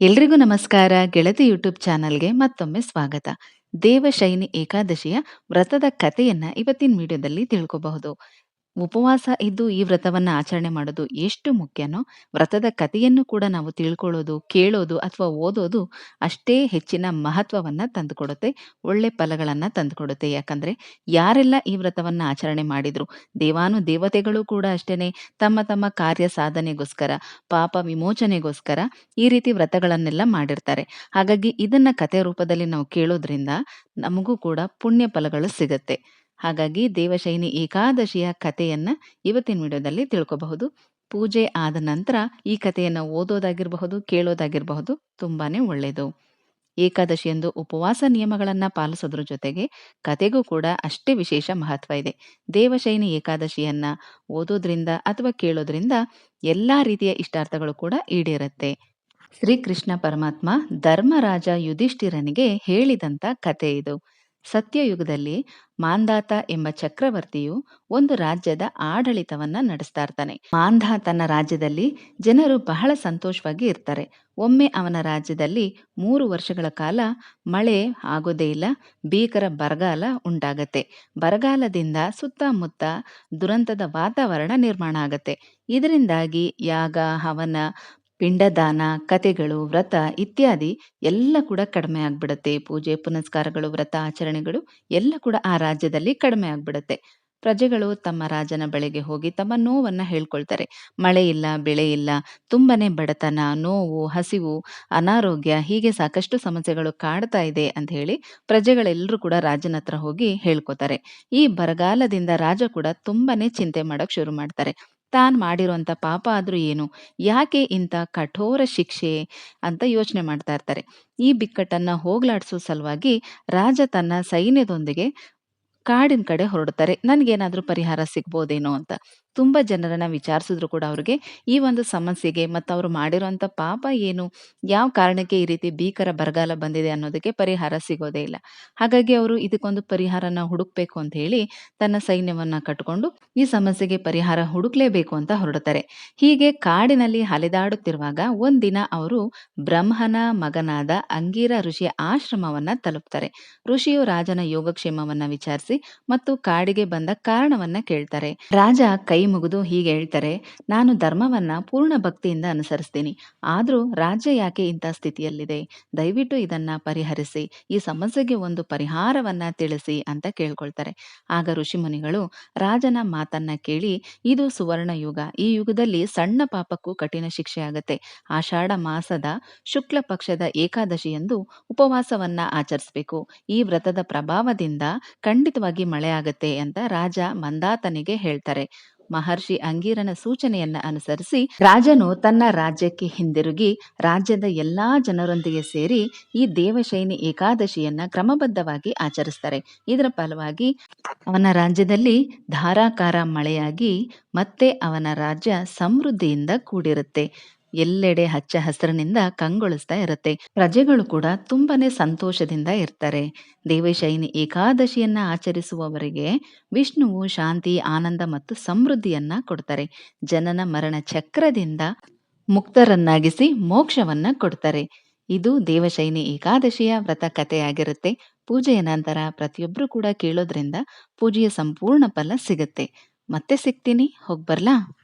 ಎಲ್ರಿಗೂ ನಮಸ್ಕಾರ. ಗೆಳತಿ ಯೂಟ್ಯೂಬ್ ಚಾನಲ್ಗೆ ಮತ್ತೊಮ್ಮೆ ಸ್ವಾಗತ. ದೇವಶೈನಿ ಏಕಾದಶಿಯ ವ್ರತದ ಕಥೆಯನ್ನ ಇವತ್ತಿನ ವಿಡಿಯೋದಲ್ಲಿ ತಿಳ್ಕೋಬಹುದು. ಉಪವಾಸ ಇದ್ದು ಈ ವ್ರತವನ್ನ ಆಚರಣೆ ಮಾಡೋದು ಎಷ್ಟು ಮುಖ್ಯನೋ, ವ್ರತದ ಕಥೆಯನ್ನು ಕೂಡ ನಾವು ತಿಳ್ಕೊಳ್ಳೋದು, ಕೇಳೋದು ಅಥವಾ ಓದೋದು ಅಷ್ಟೇ ಹೆಚ್ಚಿನ ಮಹತ್ವವನ್ನ ತಂದುಕೊಡುತ್ತೆ, ಒಳ್ಳೆ ಫಲಗಳನ್ನ ತಂದುಕೊಡುತ್ತೆ. ಯಾಕಂದ್ರೆ ಯಾರೆಲ್ಲ ಈ ವ್ರತವನ್ನ ಆಚರಣೆ ಮಾಡಿದ್ರು, ದೇವಾನು ದೇವತೆಗಳು ಕೂಡ ಅಷ್ಟೇನೆ, ತಮ್ಮ ತಮ್ಮ ಕಾರ್ಯ ಸಾಧನೆಗೋಸ್ಕರ, ಪಾಪ ವಿಮೋಚನೆಗೋಸ್ಕರ ಈ ರೀತಿ ವ್ರತಗಳನ್ನೆಲ್ಲ ಮಾಡಿರ್ತಾರೆ. ಹಾಗಾಗಿ ಇದನ್ನ ಕಥೆ ರೂಪದಲ್ಲಿ ನಾವು ಕೇಳೋದ್ರಿಂದ ನಮಗೂ ಕೂಡ ಪುಣ್ಯ ಫಲಗಳು ಸಿಗತ್ತೆ. ಹಾಗಾಗಿ ದೇವಶೈನಿ ಏಕಾದಶಿಯ ಕಥೆಯನ್ನ ಇವತ್ತಿನ ವಿಡಿಯೋದಲ್ಲಿ ತಿಳ್ಕೋಬಹುದು. ಪೂಜೆ ಆದ ನಂತರ ಈ ಕಥೆಯನ್ನ ಓದೋದಾಗಿರಬಹುದು, ಕೇಳೋದಾಗಿರಬಹುದು ತುಂಬಾನೇ ಒಳ್ಳೆಯದು ಏಕಾದಶಿಯಂದು ಉಪವಾಸ ನಿಯಮಗಳನ್ನ ಪಾಲಿಸೋದ್ರ ಜೊತೆಗೆ ಕತೆಗೂ ಕೂಡ ಅಷ್ಟೇ ವಿಶೇಷ ಮಹತ್ವ ಇದೆ. ದೇವಶೈನಿ ಏಕಾದಶಿಯನ್ನ ಓದೋದ್ರಿಂದ ಅಥವಾ ಕೇಳೋದ್ರಿಂದ ಎಲ್ಲಾ ರೀತಿಯ ಇಷ್ಟಾರ್ಥಗಳು ಕೂಡ ಈಡೇರುತ್ತೆ. ಶ್ರೀಕೃಷ್ಣ ಪರಮಾತ್ಮ ಧರ್ಮರಾಜ ಯುಧಿಷ್ಠಿರನಿಗೆ ಹೇಳಿದಂತ ಕತೆ ಇದು. ಸತ್ಯಯುಗದಲ್ಲಿ ಮಾಂಧಾತ ಎಂಬ ಚಕ್ರವರ್ತಿಯು ಒಂದು ರಾಜ್ಯದ ಆಡಳಿತವನ್ನ ನಡೆಸ್ತಾ ಇರ್ತಾನೆ. ಮಾಂಧಾತನ ರಾಜ್ಯದಲ್ಲಿ ಜನರು ಬಹಳ ಸಂತೋಷವಾಗಿ ಇರ್ತಾರೆ. ಒಮ್ಮೆ ಅವನ ರಾಜ್ಯದಲ್ಲಿ ಮೂರು ವರ್ಷಗಳ ಕಾಲ ಮಳೆ ಆಗೋದೇ ಇಲ್ಲ, ಭೀಕರ ಬರಗಾಲ ಉಂಟಾಗತ್ತೆ. ಬರಗಾಲದಿಂದ ಸುತ್ತಮುತ್ತ ದುರಂತದ ವಾತಾವರಣ ನಿರ್ಮಾಣ ಆಗತ್ತೆ. ಇದರಿಂದಾಗಿ ಯಾಗ, ಹವನ ಪಿಂಡದಾನ ಕತೆಗಳು ವ್ರತ ಇತ್ಯಾದಿ ಎಲ್ಲ ಕೂಡ ಕಡಿಮೆ ಆಗ್ಬಿಡತ್ತೆ. ಪೂಜೆ, ಪುನಸ್ಕಾರಗಳು, ವ್ರತ, ಆಚರಣೆಗಳು ಎಲ್ಲ ಕೂಡ ಆ ರಾಜ್ಯದಲ್ಲಿ ಕಡಿಮೆ ಆಗ್ಬಿಡತ್ತೆ. ಪ್ರಜೆಗಳು ತಮ್ಮ ರಾಜನ ಬಳಿಗೆ ಹೋಗಿ ತಮ್ಮ ನೋವನ್ನ ಹೇಳ್ಕೊಳ್ತಾರೆ. ಮಳೆ ಇಲ್ಲ, ಬೆಳೆ ಇಲ್ಲ, ತುಂಬಾನೇ ಬಡತನ, ನೋವು, ಹಸಿವು, ಅನಾರೋಗ್ಯ, ಹೀಗೆ ಸಾಕಷ್ಟು ಸಮಸ್ಯೆಗಳು ಕಾಡ್ತಾ ಇದೆ ಅಂತ ಹೇಳಿ ಪ್ರಜೆಗಳೆಲ್ಲರೂ ಕೂಡ ರಾಜನ ಹತ್ರ ಹೋಗಿ ಹೇಳ್ಕೊತಾರೆ. ಈ ಬರಗಾಲದಿಂದ ರಾಜ ಕೂಡ ತುಂಬಾನೇ ಚಿಂತೆ ಮಾಡಕ್ ಶುರು ಮಾಡ್ತಾರೆ. ತಾನು ಮಾಡಿರುವಂಥ ಪಾಪ ಆದರೂ ಏನು? ಯಾಕೆ ಇಂಥ ಕಠೋರ ಶಿಕ್ಷೆ ಅಂತ ಯೋಚನೆ ಮಾಡ್ತಾ ಇರ್ತಾರೆ. ಈ ಬಿಕ್ಕಟ್ಟನ್ನು ಹೋಗ್ಲಾಡಿಸೋ ಸಲುವಾಗಿ ರಾಜ ತನ್ನ ಸೈನ್ಯದೊಂದಿಗೆ ಕಾಡಿನ ಕಡೆ ಹೊರಡ್ತಾರೆ. ನನಗೇನಾದರೂ ಪರಿಹಾರ ಸಿಗ್ಬೋದೇನೋ ಅಂತ. ತುಂಬ ಜನರನ್ನ ವಿಚಾರಿಸಿದ್ರು ಕೂಡ ಅವ್ರಿಗೆ ಈ ಒಂದು ಸಮಸ್ಯೆಗೆ ಮತ್ತು ಅವರು ಮಾಡಿರುವಂಥ ಪಾಪ ಏನು, ಯಾವ ಕಾರಣಕ್ಕೆ ಈ ರೀತಿ ಭೀಕರ ಬರಗಾಲ ಬಂದಿದೆ ಅನ್ನೋದಕ್ಕೆ ಪರಿಹಾರ ಸಿಗೋದೇ ಇಲ್ಲ. ಹಾಗಾಗಿ ಅವರು ಇದಕ್ಕೊಂದು ಪರಿಹಾರನ ಹುಡುಕ್ಬೇಕು ಅಂತ ಹೇಳಿ ತನ್ನ ಸೈನ್ಯವನ್ನ ಕಟ್ಕೊಂಡು ಈ ಸಮಸ್ಯೆಗೆ ಪರಿಹಾರ ಹುಡುಕ್ಲೇಬೇಕು ಅಂತ ಹೊರಡ್ತಾರೆ. ಹೀಗೆ ಕಾಡಿನಲ್ಲಿ ಅಲೆದಾಡುತ್ತಿರುವಾಗ ಒಂದಿನ ಅವರು ಬ್ರಹ್ಮನ ಮಗನಾದ ಅಂಗೀರ ಋಷಿಯ ಆಶ್ರಮವನ್ನ ತಲುಪ್ತಾರೆ. ಋಷಿಯು ರಾಜನ ಯೋಗಕ್ಷೇಮವನ್ನ ವಿಚಾರಿಸಿ ಮತ್ತು ಕಾಡಿಗೆ ಬಂದ ಕಾರಣವನ್ನ ಕೇಳ್ತಾರೆ. ರಾಜ ಕೈ ಮುಗಿದು ಹೀಗೆ ಹೇಳ್ತಾರೆ, ನಾನು ಧರ್ಮವನ್ನ ಪೂರ್ಣ ಭಕ್ತಿಯಿಂದ ಅನುಸರಿಸ್ತೀನಿ. ಆದರೂ ರಾಜ್ಯ ಯಾಕೆ ಇಂಥ ಸ್ಥಿತಿಯಲ್ಲಿದೆ? ದಯವಿಟ್ಟು ಇದನ್ನ ಪರಿಹರಿಸಿ, ಈ ಸಮಸ್ಯೆಗೆ ಒಂದು ಪರಿಹಾರವನ್ನ ತಿಳಿಸಿ ಅಂತ ಕೇಳ್ಕೊಳ್ತಾರೆ. ಆಗ ಋಷಿಮುನಿಗಳು ರಾಜನ ಮಾತನ್ನ ಕೇಳಿ, ಇದು ಸುವರ್ಣ ಯುಗ ಈ ಯುಗದಲ್ಲಿ ಸಣ್ಣ ಪಾಪಕ್ಕೂ ಕಠಿಣ ಶಿಕ್ಷೆ ಆಗತ್ತೆ ಆಷಾಢ ಮಾಸದ ಶುಕ್ಲ ಪಕ್ಷದ ಏಕಾದಶಿಯಂದು ಉಪವಾಸವನ್ನ ಆಚರಿಸಬೇಕು. ಈ ವ್ರತದ ಪ್ರಭಾವದಿಂದ ಖಂಡಿತವಾಗಿ ಮಳೆ ಆಗತ್ತೆ ಅಂತ ರಾಜ ಮಂದಾತನಿಗೆ ಹೇಳ್ತಾರೆ. ಮಹರ್ಷಿ ಅಂಗೀರನ ಸೂಚನೆಯನ್ನ ಅನುಸರಿಸಿ ರಾಜನು ತನ್ನ ರಾಜ್ಯಕ್ಕೆ ಹಿಂದಿರುಗಿ ರಾಜ್ಯದ ಎಲ್ಲಾ ಜನರೊಂದಿಗೆ ಸೇರಿ ಈ ದೇವಶೈನಿ ಏಕಾದಶಿಯನ್ನ ಕ್ರಮಬದ್ಧವಾಗಿ ಆಚರಿಸ್ತಾರೆ. ಇದರ ಫಲವಾಗಿ ಅವನ ರಾಜ್ಯದಲ್ಲಿ ಧಾರಾಕಾರ ಮಳೆಯಾಗಿ ಮತ್ತೆ ಅವನ ರಾಜ್ಯ ಸಮೃದ್ಧಿಯಿಂದ ಕೂಡಿರುತ್ತೆ. ಎಲ್ಲೆಡೆ ಹಚ್ಚ ಹಸಿರಿನಿಂದ ಕಂಗೊಳಿಸ್ತಾ ಇರುತ್ತೆ. ಪ್ರಜೆಗಳು ಕೂಡ ತುಂಬಾನೇ ಸಂತೋಷದಿಂದ ಇರ್ತಾರೆ. ದೇವಶೈನಿ ಏಕಾದಶಿಯನ್ನ ಆಚರಿಸುವವರಿಗೆ ವಿಷ್ಣುವು ಶಾಂತಿ, ಆನಂದ ಮತ್ತು ಸಮೃದ್ಧಿಯನ್ನ ಕೊಡ್ತಾರೆ. ಜನನ ಮರಣ ಚಕ್ರದಿಂದ ಮುಕ್ತರನ್ನಾಗಿಸಿ ಮೋಕ್ಷವನ್ನ ಕೊಡ್ತಾರೆ. ಇದು ದೇವಶೈನಿ ಏಕಾದಶಿಯ ವ್ರತ ಕಥೆಯಾಗಿರುತ್ತೆ. ಪೂಜೆಯ ನಂತರ ಪ್ರತಿಯೊಬ್ರು ಕೂಡ ಕೇಳೋದ್ರಿಂದ ಪೂಜೆಯ ಸಂಪೂರ್ಣ ಫಲ ಸಿಗುತ್ತೆ. ಮತ್ತೆ ಸಿಗ್ತೀನಿ. ಹೋಗ್ಬರ್ಲಾ?